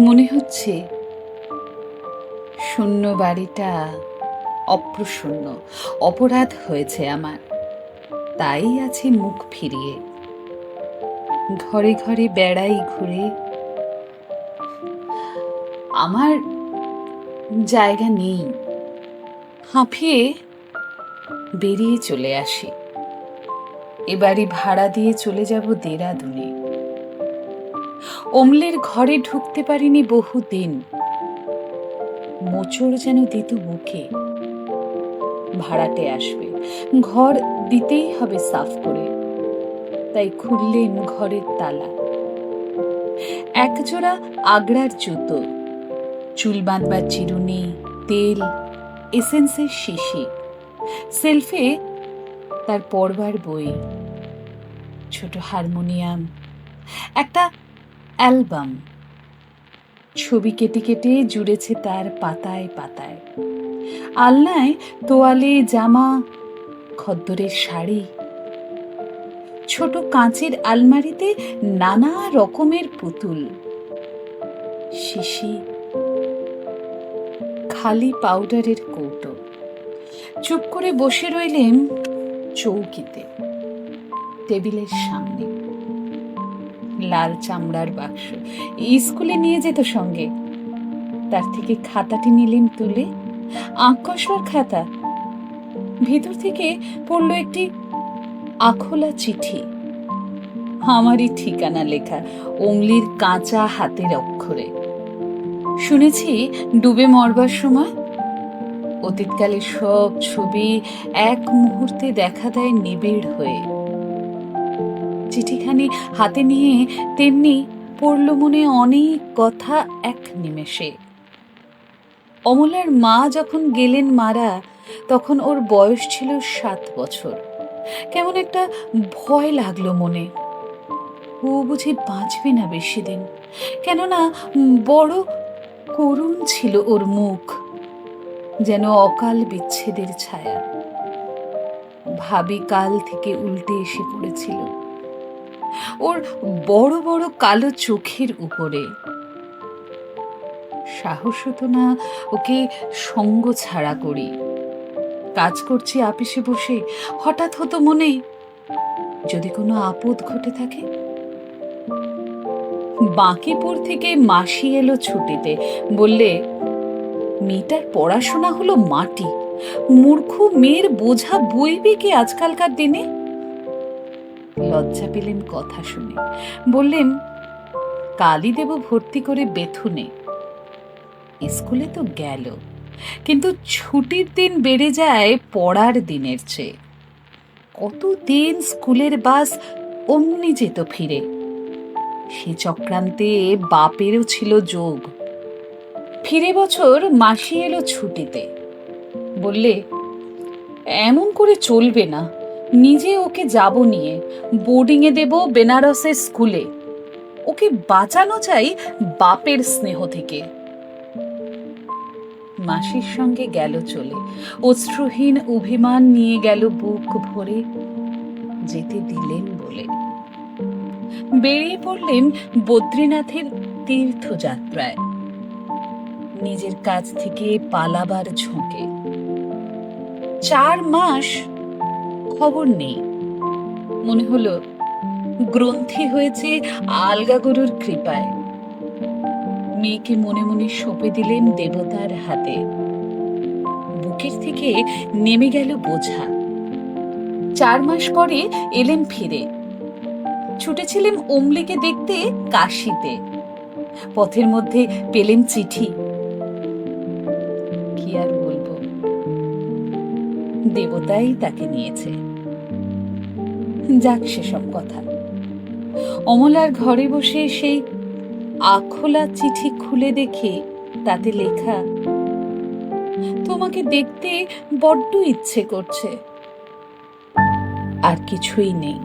মনে হচ্ছে শূন্য বাড়িটা অপ্রসন্ন, অপরাধ হয়েছে আমার। তাই আছে মুখ ফিরিয়ে। ঘরে ঘরে বেড়াই ঘুরে। আমার জায়গা নেই। হাঁফিয়ে বেরিয়ে চলে আসি। এবারই ভাড়া দিয়ে চলে যাব দেরাদুনে। অমলের ঘরে ঢুকতে পারিনি বহুদিন। মোচড় যেন দিত মুখে ভাড়াটে আসবে। ঘর দিতেই হবে সাফ করে। তাই খুললেন ঘরের তালা। একজোড়া আগড়ার জুতো। চুল বাঁধবার চিরুনি, তেল, এসেন্সের শিশি। সেলফে তার পড়বার বই। ছোট হারমোনিয়াম। একটা অ্যালবাম। ছবি কেটে কেটে জুড়েছে তার পাতায় পাতায়। আলনায় তোয়ালে জামা, খদ্দরের শাড়ি। ছোট কাঁচের আলমারিতে নানা রকমের পুতুল। শিশি। খালি পাউডারের কৌটো। চুপ করে বসে রইলেন চৌকিতে, টেবিলের সামনে। লাল চামড়ার বাক্স। স্কুলে নিয়ে যেত সঙ্গে। তার থেকে খাতাটি নিলেন তুলে। আঁকসর খাতা। ভেতর থেকে পড়ল একটি আখোলা চিঠি। আমারই ঠিকানা লেখা অমলির কাঁচা হাতের অক্ষরে। শুনেছি ডুবে মরবার সময়। অতীতকালের সব ছবি এক মুহূর্তে দেখা দেয় নিবিড় হয়ে। চিঠিখানি হাতে নিয়ে তেমনি পড়ল মনে অনেক কথা এক নিমেষে। অমলার মা যখন গেলেন মারা, তখন ওর বয়স ছিল সাত বছর। কেমন একটা ভয় লাগল মনে। ও বুঝি বাঁচবে না বেশি দিন। কেননা বড় করুণ ছিল ওর মুখ, যেন অকাল বিচ্ছেদের ছায়া। ভাবি কাল থেকে উল্টে এসে পড়েছিল। ওর বড় বড় কালো চোখের উপরে। সাহস হতো না ওকে সঙ্গ ছাড়া করি। কাজ করছি আপিসে বসে, হঠাৎ হতো মনে, যদি কোনো আপদ ঘটে থাকে? বাঁকিপুর থেকে মাসি এলো ছুটিতে, বললে, মেয়েটার পড়াশোনা হলো মাটি। মূর্খ মেয়ের বোঝা বইবে কি আজকালকার দিনে? লজ্জা পেলেন কথা শুনে। বললেন কালি দেব ভর্তি করে বেথুনে। স্কুলে তো গেল, কিন্তু ছুটির দিন বেড়ে যায় পড়ার দিনের চেয়ে। কতদিন স্কুলের বাস অমনি যেত ফিরে। সে চক্রান্তে বাপেরও ছিল যোগ। ফিরে বছর মাসি এলো ছুটিতে। বললে, এমন করে চলবে না। নিজে ওকে যাব নিয়ে। বোর্ডিংয়ে দেব বেনারসের স্কুলে। ওকে বাঁচানো চাই বাপের স্নেহ থেকে। মাসির সঙ্গে গেল চলে। অশ্রুহীন অভিমান নিয়ে গেল বুক ভরে। যেতে দিলেন বলে। বেরিয়ে পড়লেন বদ্রীনাথের তীর্থযাত্রায়। নিজের কাজ থেকে পালাবার ঝোঁকে। চার মাস খবর নেই। মনে হলো, গ্রন্থি হয়েছে আলগা গরুর কৃপায়। মেয়েকে মনে মনে সঁপে দিলেন দেবতার হাতে। বুকের থেকে নেমে গেল বোঝা। চার মাস পরে এলেন ফিরে। ছুটেছিলেন অমলিকে দেখতে কাশিতে। পথের মধ্যে পেলেন চিঠি। দেবতাই তাকে নিয়েছে। যাক সেসব কথা। অমলার ঘরে বসে সেই আখোলা চিঠি খুলে দেখে তাতে লেখা, তোমাকে দেখতে বড্ড ইচ্ছে করছে। আর কিছুই নেই।